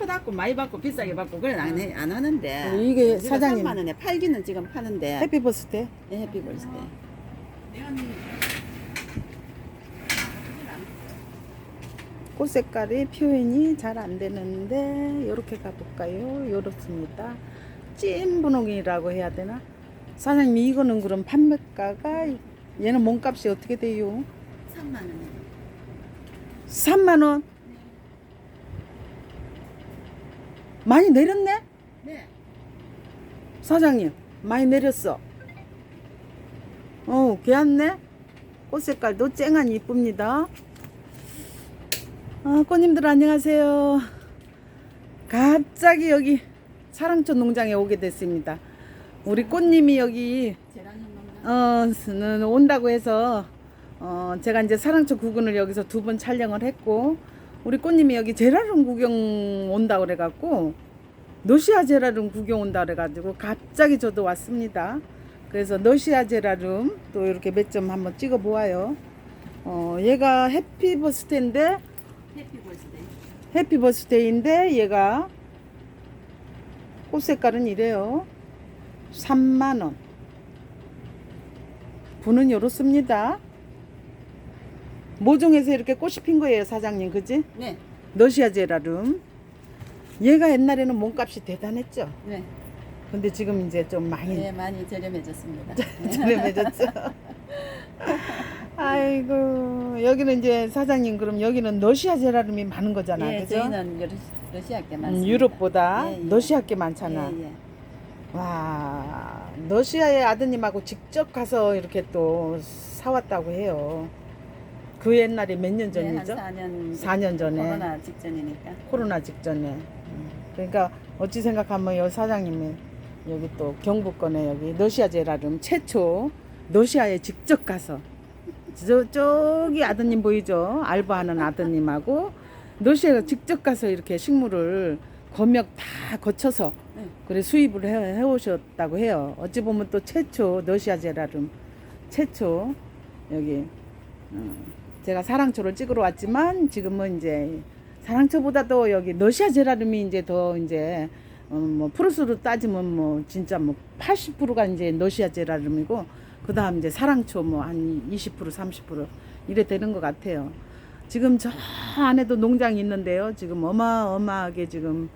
크다고 많이 받고 비싸게 받고 그래 안, 해, 안 하는데 어, 이게 사장님. 3만 원에 팔기는 지금 파는데 해피 버스데 네, 해피 벌스데 꽃 색깔이 표현이 잘 안 되는데 이렇게 가볼까요? 이렇습니다. 찐 분홍이라고 해야 되나? 사장님 이거는 그럼 판매가가 얘는 몸값이 어떻게 돼요? 3만 원에 3만 원. 많이 내렸네? 네 사장님 많이 내렸어. 어 괜찮네. 꽃 색깔도 쨍하니 이쁩니다. 아, 꽃님들 안녕하세요. 갑자기 여기 사랑초 농장에 오게 됐습니다. 우리 꽃님이 여기 어, 는 온다고 해서 어, 제가 이제 사랑초 구근을 여기서 두 번 촬영을 했고 우리 꽃님이 여기 제라lum 구경 온다고 그래갖고 노시아 제라lum 구경 온다 그래가지고 갑자기 저도 왔습니다. 그래서 노시아 제라lum 또 이렇게 몇 점 한번 찍어 보아요. 어, 얘가 해피 버스데인데 해피 벌스데 해피 버스데이인데 얘가 꽃 색깔은 이래요. 3만 원. 분은 이렇습니다. 모종에서 이렇게 꽃이 핀 거예요, 사장님, 그지? 네 러시아 제라룸. 얘가 옛날에는 몸값이 대단했죠. 네. 근데 지금 이제 좀 많이 네, 많이 저렴해졌습니다. 저렴해졌죠. 아이고 여기는 이제 사장님 그럼 여기는 러시아 제라룸이 많은 거잖아, 예, 그죠? 저희는 러시, 러시아께 음, 많습니다. 유럽보다 예, 예. 러시아 게 많잖아. 예, 예. 와, 러시아의 아드님하고 직접 가서 이렇게 또 사왔다고 해요. 그 옛날에 몇년 네, 전이죠? 한 4년, 4년 전에. 코로나 직전이니까. 코로나 직전에. 음. 그러니까 어찌 생각하면 여 사장님이 여기 또 경북권에 여기 러시아 제라름 최초 러시아에 직접 가서 저 저기 아드님 보이죠? 알바하는 아드님하고 러시아에 직접 가서 이렇게 식물을 검역 다 거쳐서 네. 그래 수입을 해, 해오셨다고 해요. 어찌 보면 또 최초 러시아 제라름 최초 여기 어, 제가 사랑초를 찍으러 왔지만 지금은 이제 사랑초보다도 여기 러시아 제라름이 이제 더 이제 어, 뭐 프로스로 따지면 뭐 진짜 뭐 80%가 이제 러시아 제라름이고 그 다음 이제 사랑초 뭐 한 20% 30% 이래 되는 것 같아요. 지금 저 안에도 농장이 있는데요. 지금 어마어마하게 지금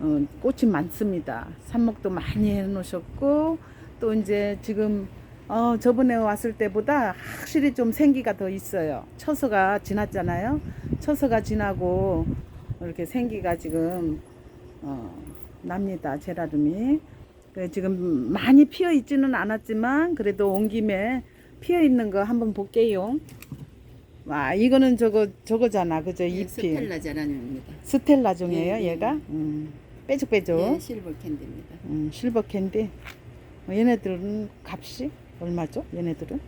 어, 꽃이 많습니다. 삽목도 많이 해놓으셨고 또 이제 지금 어, 저번에 왔을 때보다 확실히 좀 생기가 더 있어요. 처서가 지났잖아요. 처서가 지나고 이렇게 생기가 지금 어, 납니다. 제라름이. 그래, 지금 많이 피어 있지는 않았지만 그래도 온 김에 피어 있는 거 한번 볼게요. 와 이거는 저거 저거잖아, 그죠? 예, 잎이 스텔라 제라늄입니다. 스텔라 종이에요, 예, 예, 얘가. 예. 음, 빼죽빼죽. 예, 실버 캔디입니다. 음, 실버 캔디. 어, 얘네들은 값이 얼마죠? 얘네들은?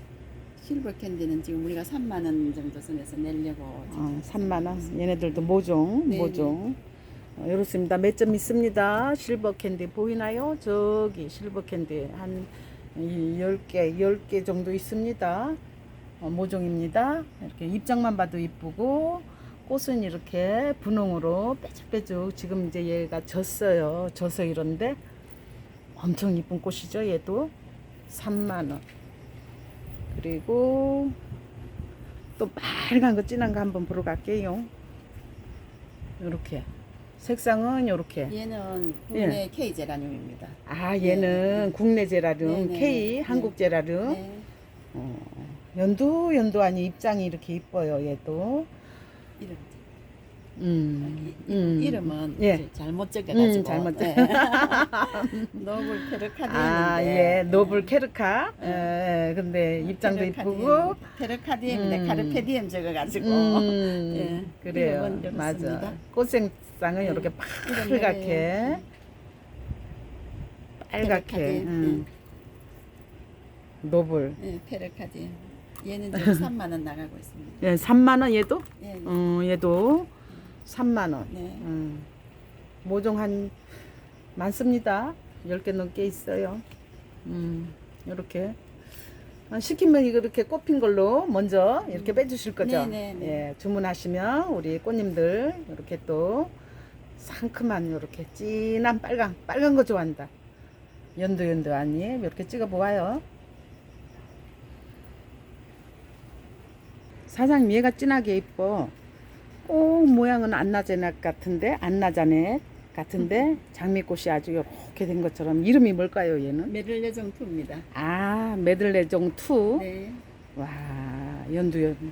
실버 캔디는 지금 우리가 3만 원 정도 선에서 내려고 어, 지금 3만 원. 얘네들도 모종, 네, 모종. 어, 이렇습니다. 몇 점 있습니다. 실버 캔디 보이나요? 저기 실버 캔디 한이 10개, 10개 정도 있습니다. 어, 모종입니다. 이렇게 입장만 봐도 이쁘고 꽃은 이렇게 분홍으로 빼죽빼죽 지금 이제 얘가 졌어요. 져서 이런데 엄청 이쁜 꽃이죠. 얘도 3만 원. 그리고 또 빨간 거 진한 거 한번 보러 갈게요. 이렇게 색상은 이렇게. 얘는 국내 K 제라늄입니다. 아 얘는 국내 제라름 네, 네, K 네. 한국 제라름 네. 어, 연두 연두하니 입장이 이렇게 이뻐요 얘도. 이름 음, 이- 음. 이름은 예. 잘못 적어가지고 음, 잘못 네. 노블 페르카디 아, 예, 노블 케르카. 예, 근데 입장도 이쁘고. 페르카디엠인데 음. 카르페디엠 적어가지고 음, 예, 그래요. 맞아. 꽃색상은 예, 이렇게 이름은 빨갛게, 예. 빨갛게. 음. 노블. 예, 페르카디엠 얘는 지금 3만 원 나가고 있습니다. 예, 3만 원 얘도? 예, 예. 어, 얘도 3만 원. 네. 음. 모종 한 많습니다. 10개 넘게 있어요. 음. 이렇게 아, 시키면 이렇게 꼽힌 걸로 먼저 이렇게 빼주실 거죠? 네, 네, 네. 예, 주문하시면 우리 꽃님들 이렇게 또 상큼한 요렇게 진한 빨강 빨간 거 좋아한다. 연두 연두 아니 이렇게 찍어 보아요. 사장님 얘가 진하게 이뻐. 꼭 모양은 안나자넷 같은데 안나자넷 같은데 장미꽃이 아주 이렇게 된 것처럼 이름이 뭘까요 얘는? 메를레종 투입니다. 아 메들레종 투. 네. 와 연두 연두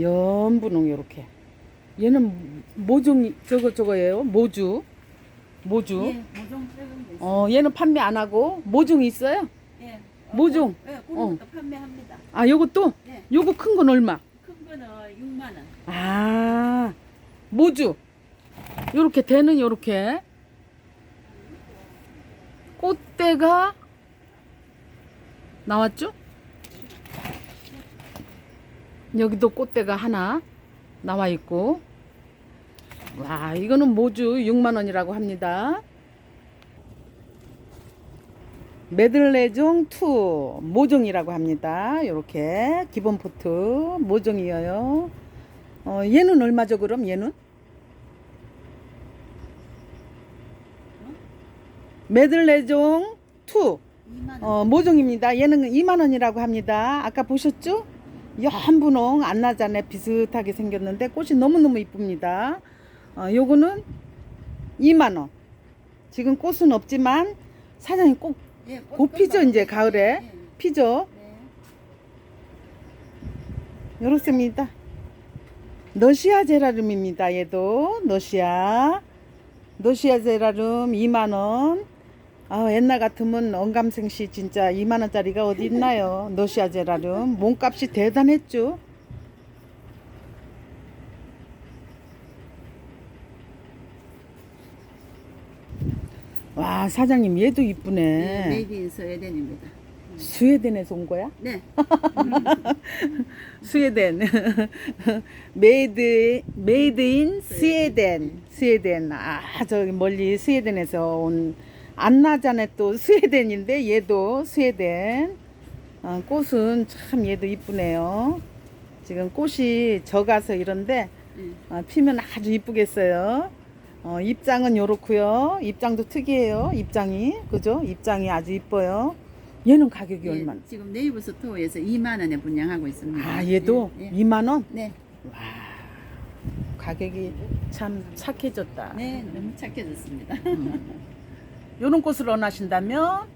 연분홍 요렇게 얘는 모종 저거 저거예요 모주 모주 예, 모종. 어 얘는 판매 안 하고 모종 있어요 예. 모종? 예, 어. 판매합니다. 아 요것도 네. 요거 큰 건 얼마 큰 거는 6만 원. 아 모주 요렇게 대는 요렇게 꽃대가 나왔죠? 여기도 꽃대가 하나 나와 있고 와 이거는 모주 6만 원이라고 합니다. 메들레종 2 모종이라고 합니다. 요렇게 기본 포트 모종이에요. 어, 얘는 얼마죠 그럼 얘는? 메들레종 2 2만 원. 어, 모종입니다. 얘는 2만 원이라고 합니다. 아까 보셨죠? 연분홍 안나자네 비슷하게 생겼는데 꽃이 너무너무 이쁩니다. 어, 요거는 2만 원. 지금 꽃은 없지만 사장님 꼭 예, 곧 피죠, 이제 가을에. 예, 피죠. 네. 요렇습니다. 너시아 제라름입니다. 얘도 너시아. 너시아 제라름 2만 원. 아, 옛날 같으면 언감생시 진짜 2만 원짜리가 어디 있나요? 너시아 제라름 몸값이 대단했죠. 와 사장님 얘도 네. 이쁘네. 메이드 인 스웨덴입니다. 스웨덴에서 온 거야? 네. 스웨덴 메이드 메이드 인 스웨덴 스웨덴 아 저기 멀리 스웨덴에서 온 안나자네 또 스웨덴인데 얘도 스웨덴 어, 꽃은 참 얘도 이쁘네요 지금 꽃이 적어서 이런데 네. 어, 피면 아주 이쁘겠어요 어, 입장은 요렇고요 입장도 특이해요 입장이 그죠 입장이 아주 이뻐요 얘는 가격이 예, 얼마 지금 네이버 스토어에서 2만 원에 분양하고 있습니다. 아 얘도 예, 예. 2만 원 네. 와 가격이 참 착해졌다. 네, 너무 착해졌습니다. 요런 꽃을 원하신다면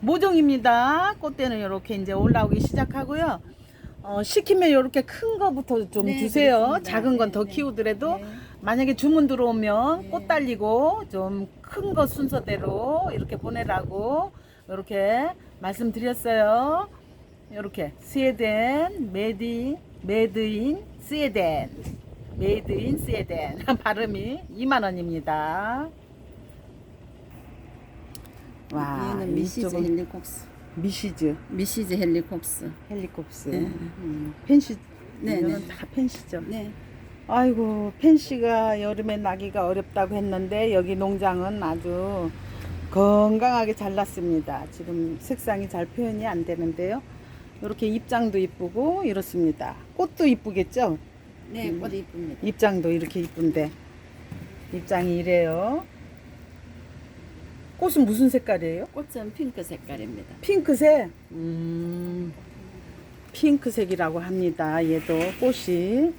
모종입니다. 꽃대는 이렇게 이제 올라오기 시작하고요. 어, 시키면 이렇게 큰 거부터 좀 네, 주세요. 그렇습니다. 작은 건더 네, 네. 키우더라도 네. 만약에 주문 들어오면 네. 꽃 달리고 좀 큰 거 순서대로 이렇게 보내라고 이렇게 말씀드렸어요. 이렇게 스웨덴 메디 메드인 스웨덴 메이드인 스웨덴 발음이 2만 원입니다. 와, 얘는 미시즈 이쪽은 헬리콥스. 미시즈 미시즈 헬리콥스. 헬리콥스 네. 음, 펜시 네, 이거는 네. 다 펜시죠. 네. 아이고 펜시가 여름에 나기가 어렵다고 했는데 여기 농장은 아주 건강하게 잘 났습니다. 지금 색상이 잘 표현이 안 되는데요. 이렇게 입장도 이쁘고 이렇습니다. 꽃도 이쁘겠죠? 네, 음. 꽃 이쁩니다. 입장도 이렇게 이쁜데 입장이 이래요. 꽃은 무슨 색깔이에요? 꽃은 핑크 색깔입니다. 핑크색. 음, 핑크색이라고 합니다. 얘도 꽃이.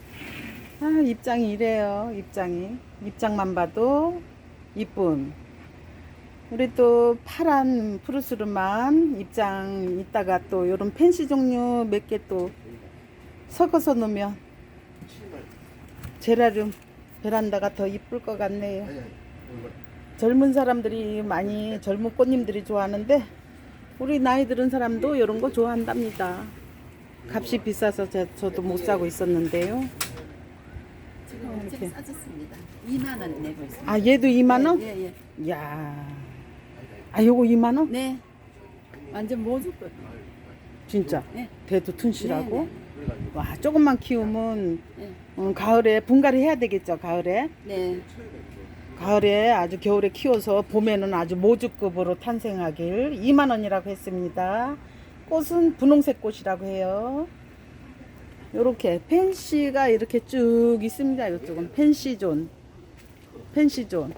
아, 입장이 이래요. 입장이. 입장만 봐도 이쁨. 우리 또 파란 푸르스름한 입장 있다가 또 요런 펜시 종류 몇 개 또 섞어서 놓으면 제라륨 베란다가 더 이쁠 것 같네요. 젊은 사람들이 많이 젊은 꽃님들이 좋아하는데 우리 나이 들은 사람도 이런 거 좋아한답니다. 값이 비싸서 제, 저도 못 사고 있었는데요. 이렇게. 싸졌습니다. 2만 원 내고 있습니다. 아 얘도 2만 원? 예, 예. 야, 아 요거 2만 원? 네. 완전 모주꽃. 진짜 네. 대도 튼실하고. 네, 와 조금만 키우면 네. 음, 가을에 분갈이 해야 되겠죠. 가을에 네. 가을에 아주 겨울에 키워서 봄에는 아주 모주급으로 탄생하길 2만 원이라고 했습니다. 꽃은 분홍색 꽃이라고 해요. 요렇게 펜시가 이렇게 쭉 있습니다. 이쪽은 펜시존. 펜시존.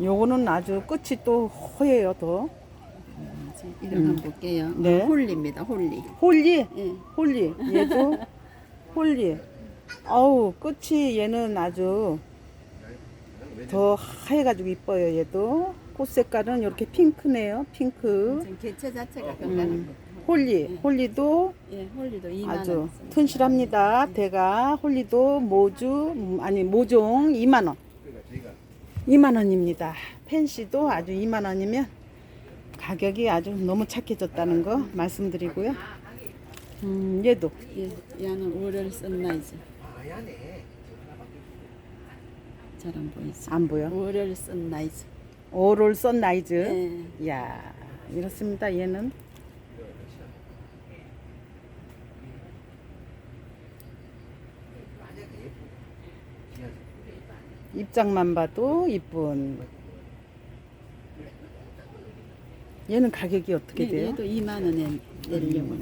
요거는 아주 끝이 또 허예요, 더. 이름 한번 볼게요. 네. 홀리입니다. 홀리. 홀리, 예. 홀리. 얘도 홀리. 아우, 끝이 얘는 아주 더 하얘가지고 이뻐요, 얘도. 꽃 색깔은 이렇게 핑크네요, 핑크. 지금 개체 자체가 건강한 거. 홀리, 홀리도 예, 홀리도 2만 아주 원. 튼실합니다. 대가 홀리도 모주 음, 아니 모종 2만 원. 2만 원입니다. 펜시도 아주 2만 원이면 가격이 아주 너무 착해졌다는 거 말씀드리고요. 음, 얘도 예, 얘는 월요일 선라이즈. 잘 안 보이죠? 안 보여. 월요일 선라이즈. 오롤 선라이즈. 예. 야 이렇습니다. 얘는 입장만 봐도 이쁜. 얘는 가격이 어떻게 예, 돼요? 얘도 2만 원에 내려고.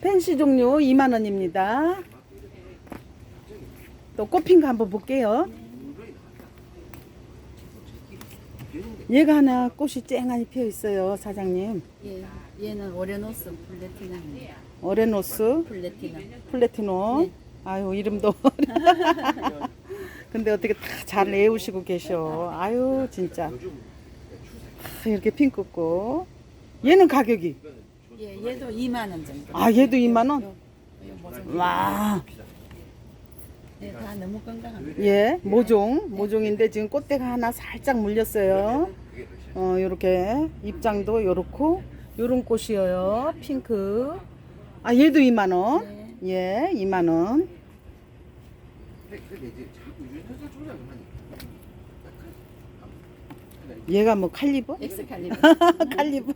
펜시 종류 2만 원입니다. 또 꽃핀 거 한번 볼게요. 얘가 하나 꽃이 쨍하니 피어 있어요, 사장님. 예, 얘는 오레노스 플래티남입니다. 오레노스 플래티남. 플래티노. 네. 아유 이름도. 근데 어떻게 다 잘 외우시고 계셔. 아유 진짜. 아, 이렇게 핑크고. 얘는 가격이. 예, 얘도 2만 원 정도. 아 얘도 2만 원. 와. 예, 다 너무 건강합니다. 예, 모종, 모종인데 지금 꽃대가 하나 살짝 물렸어요. 어, 요렇게 입장도 요렇고 요런 꽃이에요. 핑크. 아, 얘도 2만 원. 예, 2만 원. 얘가 뭐 칼리버? 엑스칼리버. 칼리버.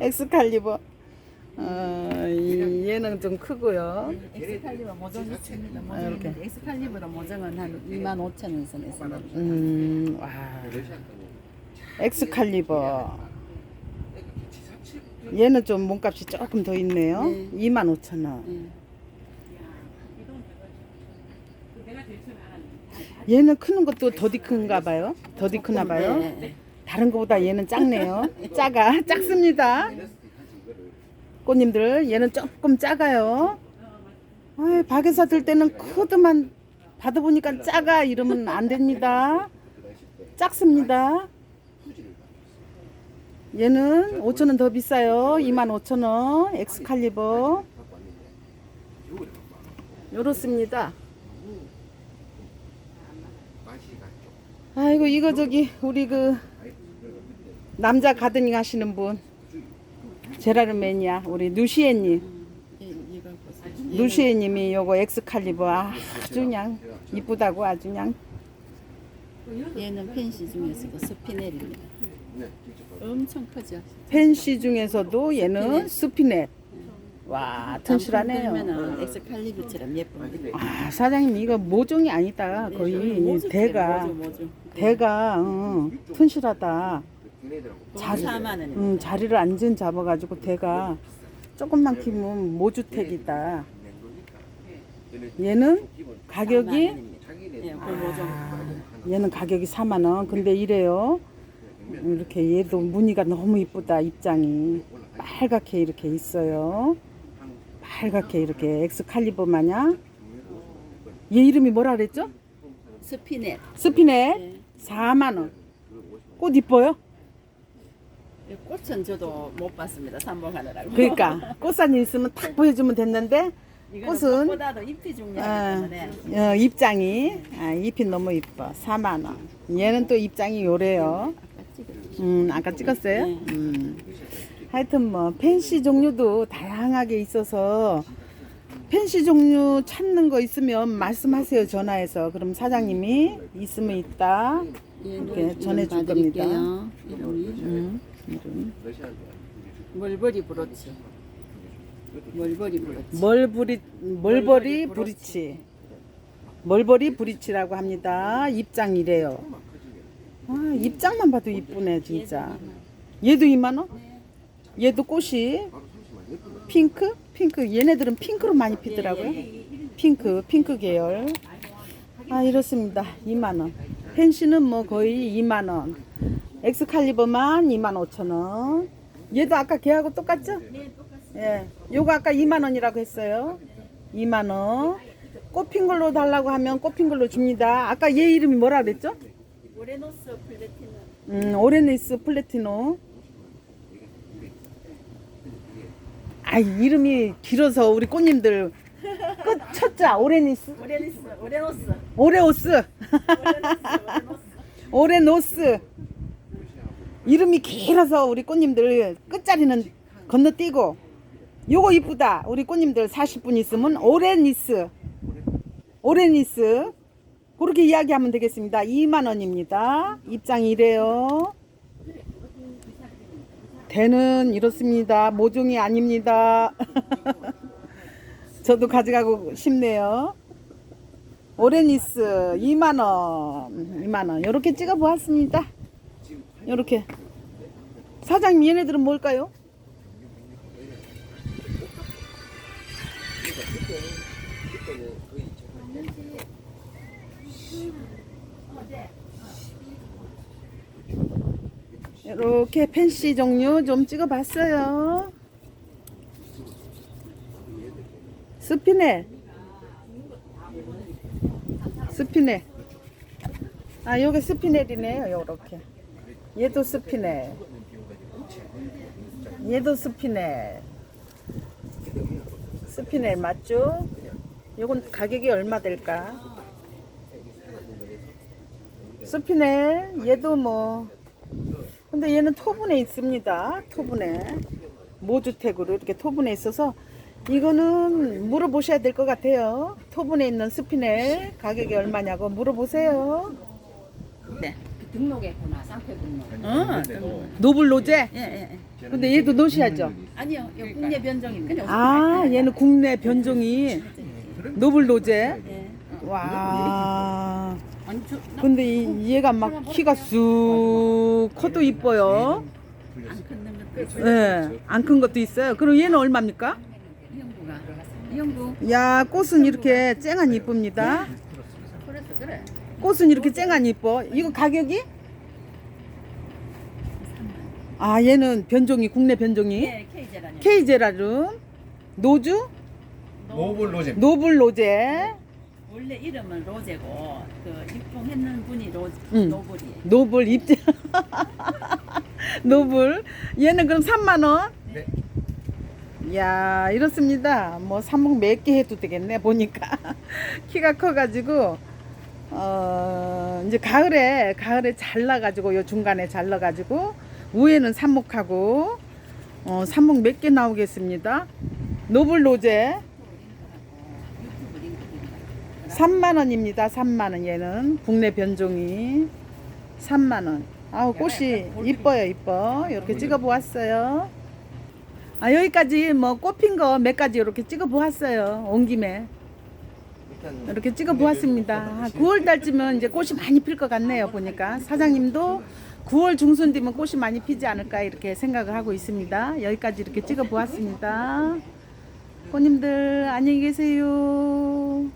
엑스칼리버. 어, 이, 얘는 좀 크고요. 엑스칼리버 모종이 있습니다. 아, 이렇게. 모종인데 엑스칼리버도 모종은 한 2만 5천 원 선에서 음, 와. 엑스칼리버. 얘는 좀 몸값이 조금 더 있네요. 네. 2만 5천 원. 예. 얘는 크는 것도 더디 큰가 봐요. 더디 크나 봐요. 네. 다른 거보다 얘는 작네요. 작아. 작습니다. 꽃님들, 얘는 조금 작아요. 아이, 박에서 들 때는 크더만 받아보니까 작아. 이러면 안 됩니다. 작습니다. 얘는 5천원 더 비싸요. 2만 5천원. 엑스칼리버. 요렇습니다. 아이고 이거 저기 우리 그 남자 가드닝 하시는 분 제라르 매니아 우리 누시에님. 누시에님이 요거 엑스칼리버 아주 그냥 이쁘다고 아주 그냥 얘는 펜시 중에서도 스피넬입니다. 엄청 크죠. 펜시 중에서도 얘는 스피넷 와 튼실하네요 그러면은 엑스칼리버처럼 예쁩니다. 아 사장님 이거 모종이 아니다 거의 모종, 대가 모종, 모종. 대가 어, 튼실하다 자리 4만 원입니다. 음, 자리를 앉은 잡아가지고 대가 조금만 키면 모주택이다. 얘는 가격이 예, 그 모종. 얘는 가격이 4만 원. 근데 이래요. 이렇게 얘도 무늬가 너무 이쁘다 입장이 빨갛게 이렇게 있어요. 빨갛게 이렇게 엑스칼리버 마냥. 얘 이름이 뭐라 그랬죠? 스피넷 예. 4만 원. 꽃 이뻐요? 이 꽃은 저도 못 봤습니다. 삼봉하느라고. 그러니까 꽃사진 있으면 탁 보여주면 됐는데 꽃은 꽃보다도 잎이 아, 중요하기 때문에 어, 입장이 아, 잎이 너무 이뻐 4만 원. 얘는 또 입장이 요래요. 음 아까 찍었어요? 네. 음. 하여튼 뭐 펜시 종류도 다양하게 있어서 펜시 종류 찾는 거 있으면 말씀하세요 전화해서 그럼 사장님이 있으면 있다. 이렇게 이름 전해줄. 이름이 음, 이름. 멀버리 브로치. 멀버리 브로치. 멀브리 멀버리 브리치 멀버리 브리치라고 합니다. 입장이래요. 아, 입장만 봐도 이쁘네 진짜. 얘도 2만 원? 얘도 꽃이 핑크? 핑크. 얘네들은 핑크로 많이 피더라고요. 핑크, 핑크 계열. 아, 이렇습니다. 2만원. 펜시는 뭐 거의 2만원. 엑스칼리버만 2만 5천원. 얘도 아까 걔하고 똑같죠? 예. 요거 아까 2만원이라고 했어요. 2만원. 꽃핀 걸로 달라고 하면 꽃핀 걸로 줍니다. 아까 얘 이름이 뭐라 그랬죠? 오레노스 플래티넘. 음, 오레니스 플래티노. 아, 이름이 길어서 우리 꽃님들 끝 첫자 오레니스, 오레니스, 오레노스. 오레오스, 오레노스, 오레노스. 이름이 길어서 우리 꽃님들 끝자리는 건너뛰고 요거 이쁘다. 우리 꽃님들 40분 있으면 오레니스. 오레니스. 그렇게 이야기하면 되겠습니다. 2만 원입니다. 입장이 이래요. 대는 이렇습니다. 모종이 아닙니다. 저도 가져가고 싶네요. 오레니스 2만 원, 2만 원. 이렇게 찍어 보았습니다. 이렇게. 사장님 얘네들은 뭘까요? 이렇게 펜시 종류 좀 찍어봤어요. 스피넬. 스피넬. 아, 요게 스피넬이네요. 요렇게. 얘도 스피넬. 얘도 스피넬. 스피넬 맞죠? 요건 가격이 얼마 될까? 스피넬. 얘도 뭐. 근데 얘는 토분에 있습니다. 토분에. 모주택으로 이렇게 토분에 있어서 이거는 물어보셔야 될 것 같아요. 토분에 있는 스피넬 가격이 얼마냐고 물어보세요. 네. 등록했구나, 상표 등록. 어, 노블 로제? 예, 예, 예. 근데 얘도 노시하죠? 아니요, 이 국내 변종입니다. 아, 얘는 국내 변종이 노블 로제? 예. 와. 아니, 저, 나 근데 이, 얘가 막 키가 쑥 커도 이뻐요. 안 끊는 것도 있고. 예, 안 큰 것도 있어요. 그럼 얘는 얼마입니까? 이형부가. 이형부. 야, 꽃은 이렇게 쨍한 이쁩니다. 꽃은 이렇게 쨍한 이뻐. 이거 가격이? 아, 얘는 변종이 국내 변종이 예, 케이제라니. 케이 제라름 노주 노블 로제 노블 로제 원래 이름은 로제고 그 입봉했는 분이 로 응. 노블이에요. 노블 입자 노블 얘는 그럼 3만 원? 네. 야 이렇습니다. 뭐 삽목 몇 개 해도 되겠네 보니까 키가 커가지고 어 이제 가을에 가을에 잘라가지고 요 중간에 잘라가지고 위에는 삽목하고 어 삽목 몇 개 나오겠습니다. 노블 로제 3만 원입니다. 3만 원 얘는 국내 변종이 3만 원. 아우 꽃이 이뻐요, 이뻐. 이렇게 찍어 보았어요. 아 여기까지 뭐 꽃핀 거 몇 가지 이렇게 찍어 보았어요. 온 김에 이렇게 찍어 보았습니다. 9월 달쯤은 이제 꽃이 많이 필 것 같네요. 보니까 사장님도 9월 중순 되면 꽃이 많이 피지 않을까 이렇게 생각을 하고 있습니다. 여기까지 이렇게 찍어 보았습니다. 꽃님들 안녕히 계세요.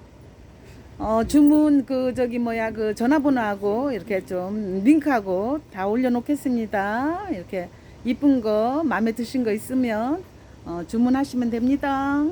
어, 주문 그 저기 뭐야 그 전화번호하고 이렇게 좀 링크하고 다 올려놓겠습니다. 이렇게 이쁜 거 마음에 드신 거 있으면 어, 주문하시면 됩니다.